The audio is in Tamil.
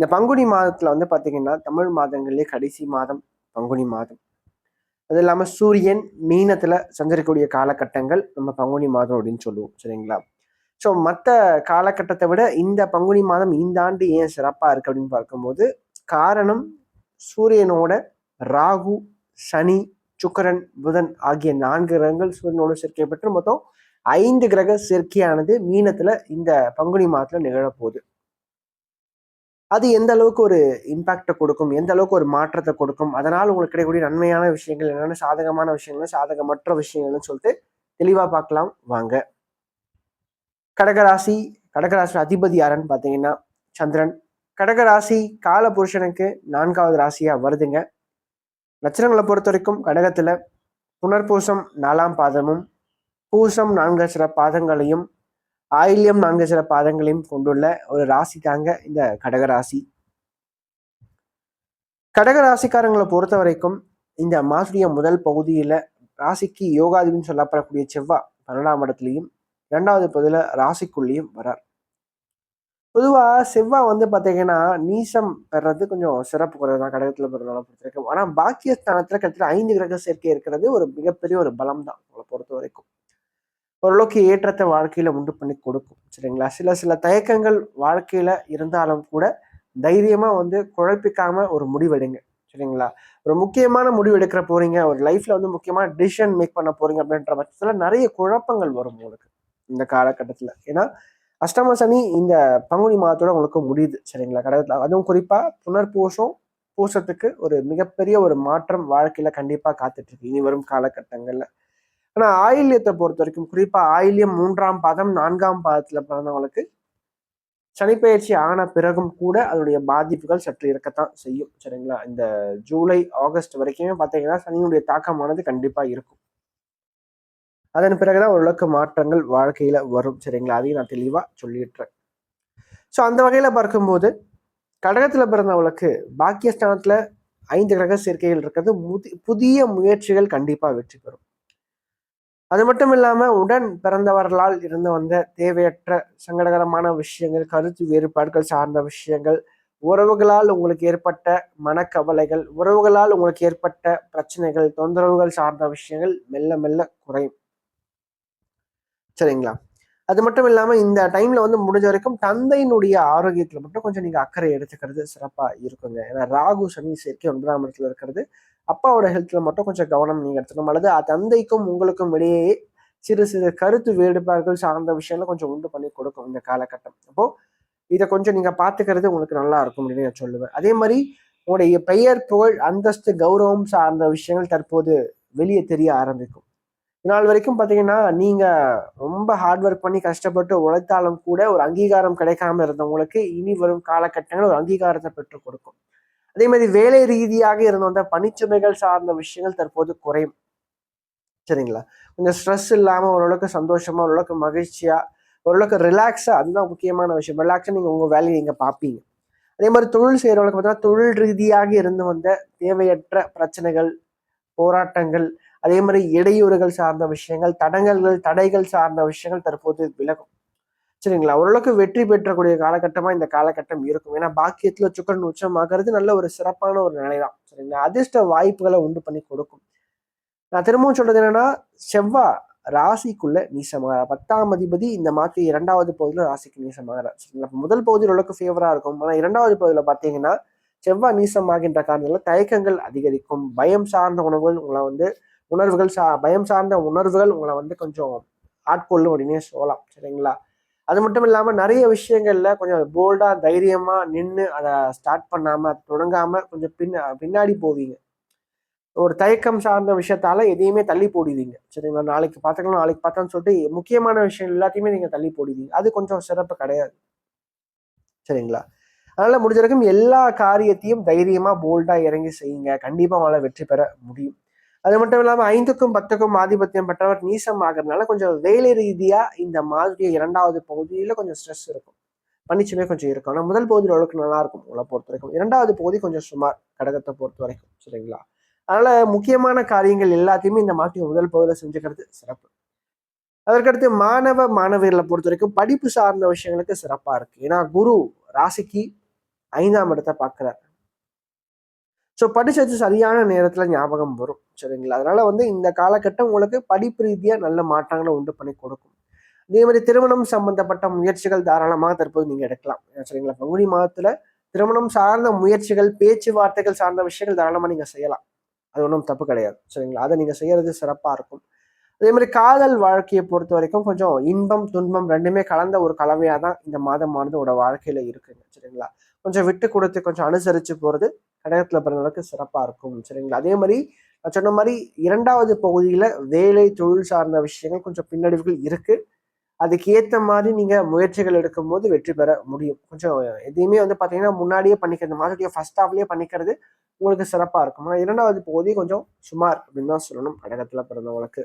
இந்த பங்குனி மாதத்தில் வந்து பார்த்தீங்கன்னா தமிழ் மாதங்களிலே கடைசி மாதம் பங்குனி மாதம். அது இல்லாமல் சூரியன் மீனத்தில் சஞ்சரிக்கக்கூடிய காலகட்டங்கள் நம்ம பங்குனி மாதம் அப்படின்னு சொல்லுவோம் சரிங்களா? ஸோ மற்ற காலகட்டத்தை விட இந்த பங்குனி மாதம் இந்த ஆண்டு ஏன் சிறப்பாக இருக்குது அப்படின்னு பார்க்கும்போது காரணம் சூரியனோட ராகு சனி சுக்கரன் புதன் ஆகிய நான்கு கிரகங்கள் சூரியனோட சேர்க்கை பெற்று மொத்தம் ஐந்து கிரக சேர்க்கையானது மீனத்துல இந்த பங்குனி மாதத்துல நிகழப்போகுது. அது எந்த அளவுக்கு ஒரு இம்பாக்டை கொடுக்கும்? எந்த அளவுக்கு ஒரு மாற்றத்தை கொடுக்கும்? அதனால் உங்களுக்கு கிடைக்கக்கூடிய நன்மையான விஷயங்கள் என்னென்ன சாதகமான விஷயங்கள் சாதகமற்ற விஷயங்கள்னு சொல்லிட்டு தெளிவாக பார்க்கலாம். வாங்க. கடகராசி கடகராசி அதிபதி யாருன்னு பார்த்தீங்கன்னா சந்திரன். கடகராசி கால புருஷனுக்கு நான்காவது ராசியாக வருதுங்க. நட்சத்திரங்களை பொறுத்த வரைக்கும் கடகத்தில் புனர்பூசம் நாலாம் பாதமும் பூசம் நான்கு சில பாதங்களையும் ஆயில்யம் நான்கு சில பாதங்களையும் கொண்டுள்ள ஒரு ராசி தாங்க இந்த கடகராசி. கடகராசிக்காரங்களை பொறுத்த வரைக்கும் இந்த மாசுடைய முதல் பகுதியில ராசிக்கு யோகாதிபதினு சொல்லப்படக்கூடிய செவ்வாய் பன்னெண்டாம் இடத்துலையும் இரண்டாவது பகுதியில் ராசிக்குள்ளேயும் வரார். பொதுவாக செவ்வாய் வந்து பார்த்தீங்கன்னா நீசம் பெறது கொஞ்சம் சிறப்பு குறைவு தான் கடகத்தில் பிறந்தவங்களை பொறுத்த வரைக்கும் ஆனால் பாக்கியஸ்தானத்தில் கிட்டத்தட்ட ஐந்து கிரக சேர்க்கை இருக்கிறது ஒரு மிகப்பெரிய ஒரு பலம் தான் உங்களை பொறுத்த வரைக்கும் ஓரளவுக்கு ஏற்றத்தை வாழ்க்கையில உண்டு பண்ணி கொடுக்கும் சரிங்களா? சில சில தயக்கங்கள் வாழ்க்கையில இருந்தாலும் கூட தைரியமா வந்து குழப்பிக்காம ஒரு முடிவெடுங்க சரிங்களா? ஒரு முக்கியமான முடிவு எடுக்கிற போறீங்க ஒரு லைஃப்ல வந்து முக்கியமான டிசிஷன் மேக் பண்ண போறீங்க அப்படின்ற பட்சத்துல நிறைய குழப்பங்கள் வரும் உங்களுக்கு இந்த காலகட்டத்துல. ஏன்னா அஷ்டம சனி இந்த பங்குனி மாதத்தோட உங்களுக்கு முடியுது சரிங்களா? கடகத்தில் அதுவும் குறிப்பா புனர்பூசம் பூசத்துக்கு ஒரு மிகப்பெரிய ஒரு மாற்றம் வாழ்க்கையில கண்டிப்பா காத்துட்டு இருக்கு. இனி வரும் காலகட்டங்கள்ல. ஆனா ஆயில்யத்தை பொறுத்த வரைக்கும் குறிப்பா ஆயில்யம் மூன்றாம் பாதம் நான்காம் பாதத்துல பிறந்தவங்களுக்கு சனிப்பயிற்சி ஆன பிறகும் கூட அதனுடைய பாதிப்புகள் சற்று இருக்கத்தான் செய்யும் சரிங்களா? இந்த ஜூலை ஆகஸ்ட் வரைக்குமே பார்த்தீங்கன்னா சனியினுடைய தாக்கமானது கண்டிப்பா இருக்கும். அதன் பிறகுதான் ஓரளவுக்கு மாற்றங்கள் வாழ்க்கையில வரும் சரிங்களா? அதையும் நான் தெளிவா சொல்லிடுறேன் ஸோ அந்த வகையில பார்க்கும்போது கடகத்துல பிறந்தவங்களுக்கு பாக்கியஸ்தானத்துல ஐந்து கிரக சேர்க்கைகள் இருக்கிறது புதிய முயற்சிகள் கண்டிப்பா வெற்றி பெறும். அது மட்டும் இல்லாமல் உடன் பிறந்தவர்களால் இருந்து வந்த தேவையற்ற சங்கடகரமான விஷயங்கள் கருத்து வேறுபாடுகள் சார்ந்த விஷயங்கள் உறவுகளால் உங்களுக்கு ஏற்பட்ட மனக்கவலைகள் உறவுகளால் உங்களுக்கு ஏற்பட்ட பிரச்சனைகள் தொந்தரவுகள் சார்ந்த விஷயங்கள் மெல்ல மெல்ல குறையும். சரிங்களா? அது மட்டும் இல்லாமல் இந்த டைம்ல வந்து முடிஞ்ச வரைக்கும் தந்தையினுடைய ஆரோக்கியத்தில் மட்டும் கொஞ்சம் நீங்கள் அக்கறை எடுத்துக்கிறது சிறப்பாக இருக்குங்க. ஏன்னா ராகு சனி சேர்க்கை ஒன்பதாம் இடத்துல இருக்கிறது. அப்பாவோட ஹெல்த்ல மட்டும் கொஞ்சம் கவனம் நீங்க எடுத்துக்கணும். அல்லது தந்தைக்கும் உங்களுக்கும் இடையே சிறு சிறு கருத்து வேறுபாடுகள் சார்ந்த விஷயங்கள் கொஞ்சம் உண்டு பண்ணி கொடுக்கும் இந்த காலகட்டம். அப்போ இதை கொஞ்சம் நீங்க பாத்துக்கிறது உங்களுக்கு நல்லா இருக்கும் அப்படின்னு நான் சொல்லுவேன். அதே மாதிரி உங்களுடைய பெயர் புகழ் அந்தஸ்து கௌரவம் சார்ந்த விஷயங்கள் தற்போது வெளியே தெரிய ஆரம்பிக்கும். நாள் வரைக்கும் பார்த்தீங்கன்னா நீங்கள் ரொம்ப ஹார்ட் ஒர்க் பண்ணி கஷ்டப்பட்டு உழைத்தாலும் கூட ஒரு அங்கீகாரம் கிடைக்காம இருந்தவங்களுக்கு இனி வரும் காலகட்டங்கள் ஒரு அங்கீகாரத்தை பெற்றுக் கொடுக்கும். அதே மாதிரி வேலை ரீதியாக இருந்த வந்த பணிச்சுமைகள் சார்ந்த விஷயங்கள் தற்போது குறையும். சரிங்களா? கொஞ்சம் ஸ்ட்ரெஸ் இல்லாமல் ஓரளவுக்கு சந்தோஷமா ஓரளவுக்கு மகிழ்ச்சியா ஓரளவுக்கு ரிலாக்ஸா அதுதான் முக்கியமான விஷயம். ரிலாக்ஸா நீங்க உங்க வேலையை நீங்க பார்ப்பீங்க. அதே மாதிரி தொழில் செய்யறவங்களுக்கு பார்த்தீங்கன்னா தொழில் ரீதியாக இருந்து வந்த தேவையற்ற பிரச்சனைகள் போராட்டங்கள் அதே மாதிரி இடையூறுகள் சார்ந்த விஷயங்கள் தடங்கல்கள் தடைகள் சார்ந்த விஷயங்கள் தற்போது விலகும். சரிங்களா? ஓரளவுக்கு வெற்றி பெற்றக்கூடிய காலகட்டமா இந்த காலகட்டம் இருக்கும். ஏன்னா பாக்கியத்துல சுக்கரன் உச்சமாகிறது நல்ல ஒரு சிறப்பான ஒரு நிலைதான். சரிங்களா? அதிர்ஷ்ட வாய்ப்புகளை உண்டு பண்ணி கொடுக்கும். நான் திரும்பவும் சொல்றது என்னன்னா செவ்வா ராசிக்குள்ள நீசமாகிறார் பத்தாம் அதிபதி இந்த மாதிரி இரண்டாவது பகுதியில் ராசிக்கு நீசமாகிறார் சரிங்களா? முதல் பகுதியில் ஓரளவுக்கு ஃபேவரா இருக்கும். ஆனால் இரண்டாவது பகுதியில் பார்த்தீங்கன்னா செவ்வாய் நீசமாகின்ற காரணத்தில் தயக்கங்கள் அதிகரிக்கும். பயம் சார்ந்த உணவுகள் உங்களை வந்து உணர்வுகள் சா பயம் சார்ந்த உணர்வுகள் உங்களை வந்து கொஞ்சம் ஆட்கொள்ளும் அப்படின்னே சொல்லலாம். சரிங்களா? அது மட்டும் இல்லாமல் நிறைய விஷயங்களில் கொஞ்சம் போல்டாக தைரியமாக நின்று அதை ஸ்டார்ட் பண்ணாமல் தொடங்காமல் கொஞ்சம் பின்ன பின்னாடி போவீங்க. ஒரு தயக்கம் சார்ந்த விஷயத்தால எதையுமே தள்ளி போடுவீங்க சரிங்களா? நாளைக்கு பார்த்துக்கலாம் நாளைக்கு பார்த்தான்னு சொல்லிட்டு முக்கியமான விஷயம் எல்லாத்தையுமே நீங்கள் தள்ளி போடுவீங்க அது கொஞ்சம் சிறப்பு கிடையாது. சரிங்களா? அதனால் முடிஞ்ச வரைக்கும் எல்லா காரியத்தையும் தைரியமாக போல்டாக இறங்கி செய்யுங்க. கண்டிப்பாக அவங்களால வெற்றி பெற முடியும். அது மட்டும் இல்லாமல் ஐந்துக்கும் பத்துக்கும் ஆதிபத்தியம் பெற்றவர் நீசம் ஆகிறதுனால கொஞ்சம் வேலை ரீதியாக இந்த மாதிரி இரண்டாவது பகுதியில் கொஞ்சம் ஸ்ட்ரெஸ் இருக்கும். பனிச்சுமே கொஞ்சம் இருக்கும். ஆனால் முதல் பகுதியில் அளவுக்கு நல்லா இருக்கும் உங்களை பொறுத்த வரைக்கும். இரண்டாவது பகுதி கொஞ்சம் சுமார் கடகத்தை பொறுத்த வரைக்கும் சரிங்களா? அதனால முக்கியமான காரியங்கள் எல்லாத்தையுமே இந்த மாதிரி முதல் பகுதியில் செஞ்சுக்கிறது சிறப்பு. அதற்கடுத்து மாணவ மாணவியர்களை பொறுத்த வரைக்கும் படிப்பு சார்ந்த விஷயங்களுக்கு சிறப்பாக இருக்கு. ஏன்னா குரு ராசிக்கு ஐந்தாம் இடத்தை பார்க்கிறார். ஸோ படிச்சது சரியான நேரத்தில் ஞாபகம் வரும் சரிங்களா? அதனால் வந்து இந்த காலகட்டம் உங்களுக்கு படிப்பு ரீதியாக நல்ல மாற்றங்களை உண்டு பண்ணி கொடுக்கும். அதே மாதிரி திருமணம் சம்பந்தப்பட்ட முயற்சிகள் தாராளமாக தற்போது நீங்கள் எடுக்கலாம் சரிங்களா? பங்குனி மாதத்தில் திருமணம் சார்ந்த முயற்சிகள் பேச்சுவார்த்தைகள் சார்ந்த விஷயங்கள் தாராளமாக நீங்கள் செய்யலாம். அது ஒன்றும் தப்பு கிடையாது சரிங்களா? அதை நீங்கள் செய்கிறது சிறப்பாக இருக்கும். அதே மாதிரி காதல் வாழ்க்கையை பொறுத்த வரைக்கும் கொஞ்சம் இன்பம் துன்பம் ரெண்டுமே கலந்த ஒரு கலவையாக தான் இந்த மாதமானது உட வாழ்க்கையில இருக்குங்க. சரிங்களா? கொஞ்சம் விட்டு கொடுத்து கொஞ்சம் அனுசரித்து போகிறது கடகத்தில் பிறந்தவங்களுக்கு சிறப்பாக இருக்கும். சரிங்களா? அதே மாதிரி நான் சொன்ன மாதிரி இரண்டாவது பகுதியில் வேலை தொழில் சார்ந்த விஷயங்கள் கொஞ்சம் பின்னடைவுகள் இருக்குது அதுக்கு ஏற்ற மாதிரி நீங்கள் முயற்சிகள் எடுக்கும்போது வெற்றி பெற முடியும். கொஞ்சம் எதையுமே வந்து பார்த்தீங்கன்னா முன்னாடியே பண்ணிக்கிறது மாதிரி ஃபர்ஸ்ட் ஹாஃப்லேயே பண்ணிக்கிறது உங்களுக்கு சிறப்பாக இருக்கும். ஆனால் இரண்டாவது பகுதி கொஞ்சம் சுமார் அப்படின்னு தான் சொல்லணும். கடகத்தில் பிறந்தவங்களுக்கு.